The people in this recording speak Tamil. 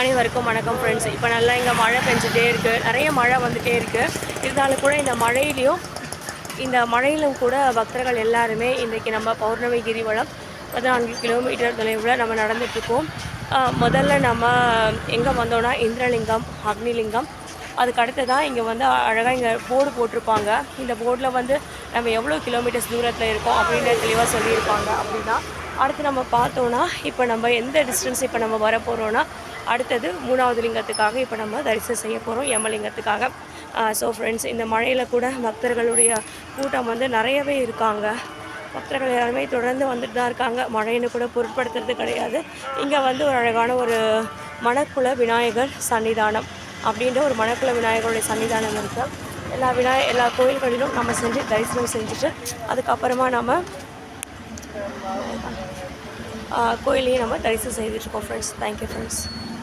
அனைவருக்கும் வணக்கம் ஃப்ரெண்ட்ஸ் இப்போ நல்லா இங்கே மழை பெஞ்சிட்டே இருக்குது நிறைய மழை வந்துகிட்டே இருக்குது இருந்தாலும் கூட இந்த மழையிலையும் இந்த மழையிலும் கூட பக்தர்கள் எல்லாருமே இன்றைக்கி நம்ம பௌர்ணமி கிரிவலம் பதினான்கு கிலோமீட்டர் தொலைவில் நம்ம நடந்துட்டுருக்கோம். முதல்ல நம்ம எங்கே வந்தோம்னா இந்திரலிங்கம் அக்னிலிங்கம். அதுக்கு அடுத்ததான் இங்கே வந்து அழகாக இங்கே போர்டு போட்டிருப்பாங்க. இந்த போர்டில் வந்து நம்ம எவ்வளோ கிலோமீட்டர்ஸ் தூரத்தில் இருக்கோம் அப்படின்னு தெளிவாக சொல்லியிருப்பாங்க அப்படின்னா அடுத்து நம்ம பார்த்தோன்னா இப்போ நம்ம எந்த டிஸ்டன்ஸ் இப்போ நம்ம வர போகிறோன்னா அடுத்தது மூணாவது லிங்கத்துக்காக இப்போ நம்ம தரிசனம் செய்ய போகிறோம் யமலிங்கத்துக்காக ஸோ ஃப்ரெண்ட்ஸ் இந்த மழையில் கூட பக்தர்களுடைய கூட்டம் வந்து நிறையவே இருக்காங்க. பக்தர்கள் எல்லாருமே தொடர்ந்து வந்துட்டு தான் இருக்காங்க. மழைன்னு கூட பொருட்படுத்துறது கிடையாது. இங்கே வந்து ஒரு அழகான ஒரு மணக்குள விநாயகர் சன்னிதானம் அப்படின்ற ஒரு மணக்குள விநாயகருடைய சன்னிதானம் இருக்குது எல்லா விநாய எல்லா கோயில்களிலும் நம்ம செஞ்சு தரிசனம் செஞ்சுட்டு அதுக்கப்புறமா நம்ம கோயிலையும் நம்ம தரிசனம் செய்துட்டுருக்கோம் ஃப்ரெண்ட்ஸ் தேங்க்யூ ஃப்ரெண்ட்ஸ்